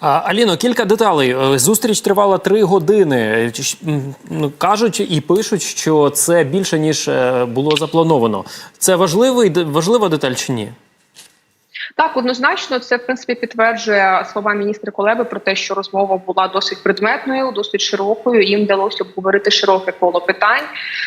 А, Аліно, кілька деталей. Е, Зустріч тривала три години. М, ну, Кажуть і пишуть, що це більше ніж е, було заплановано. Це важливий важлива деталь чи ні? Так, однозначно, це в принципі підтверджує слова міністра Колеби про те, що розмова була досить предметною, досить широкою. Їм вдалося обговорити широке коло питань.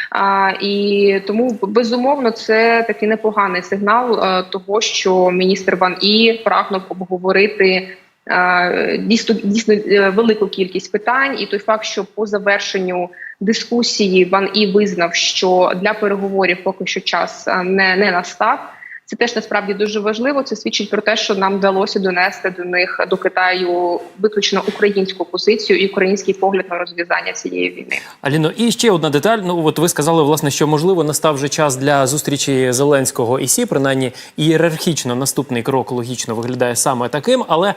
А, і тому безумовно це такий непоганий сигнал е, того, що міністр Ван І прагнув обговорити. Е, Дійсно, дійсно е, велику кількість питань, і той факт, що по завершенню дискусії Ван І визнав, що для переговорів поки що час е, не, не настав. Це теж насправді дуже важливо. Це свідчить про те, що нам вдалося донести до них до Китаю виключно українську позицію і український погляд на розв'язання цієї війни. Аліно, і ще одна деталь. Ну от ви сказали, власне, що можливо настав вже час для зустрічі Зеленського і Сі. Принаймні ієрархічно наступний крок логічно виглядає саме таким. Але е,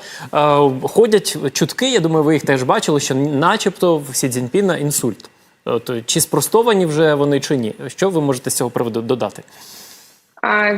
ходять чутки. Я думаю, ви їх теж бачили, що начебто в Сі Цзіньпіна інсульт. От, чи спростовані вже вони чи ні? Що ви можете з цього приводу додати?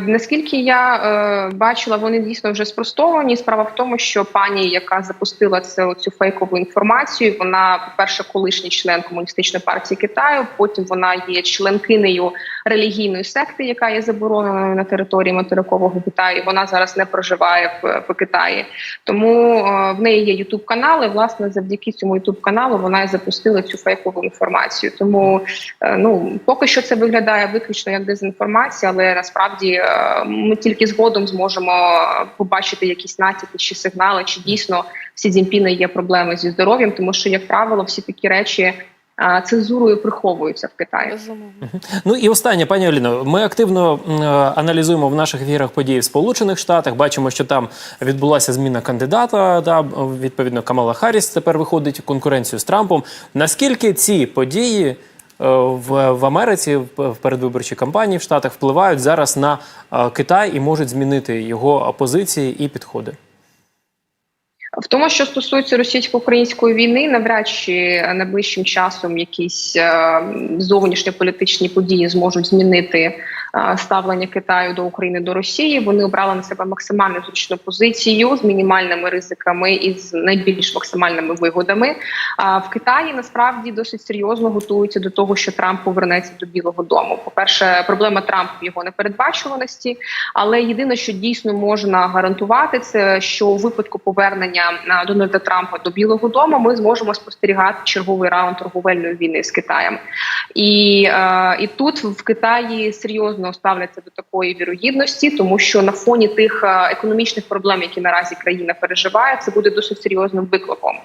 Наскільки я е, бачила, вони дійсно вже спростовані. Справа в тому, що пані, яка запустила це цю фейкову інформацію, вона, по-перше, колишній член комуністичної партії Китаю. Потім вона є членкинею релігійної секти, яка є забороненою на території материкового Китаю. Вона зараз не проживає в, в Китаї. Тому е, в неї є ютуб канал. Власне, завдяки цьому ютуб каналу вона і запустила цю фейкову інформацію. Тому е, ну поки що це виглядає виключно як дезінформація, але насправді е, ми тільки згодом зможемо побачити якісь натяки чи сигнали, чи дійсно в Сі Цзіньпіна є проблеми зі здоров'ям, тому що, як правило, всі такі речі цензурою приховуються в Китаї. Ну і останнє, пані Оліно, ми активно е, аналізуємо в наших ефірах події в Сполучених Штатах. Бачимо, що там відбулася зміна кандидата. Да, відповідно, Камала Харріс тепер виходить у конкуренцію з Трампом. Наскільки ці події е, в, в Америці в в передвиборчій кампанії в Штатах впливають зараз на е, Китай і можуть змінити його позиції і підходи? В тому, що стосується російсько-української війни, навряд чи найближчим часом якісь е, зовнішньополітичні події зможуть змінити ставлення Китаю до України до Росії. Вони обрали на себе максимально зручну позицію з мінімальними ризиками і з найбільш максимальними вигодами. А в Китаї насправді досить серйозно готуються до того, що Трамп повернеться до Білого Дому. По перше, проблема Трампа в його непередбачуваності, але єдине, що дійсно можна гарантувати, це що у випадку повернення а, Дональда Трампа до Білого Дому ми зможемо спостерігати черговий раунд торговельної війни з Китаєм. І, е, і тут в Китаї серйозно ставляться до такої вірогідності, тому що на фоні тих е, економічних проблем, які наразі країна переживає, це буде досить серйозним викликом.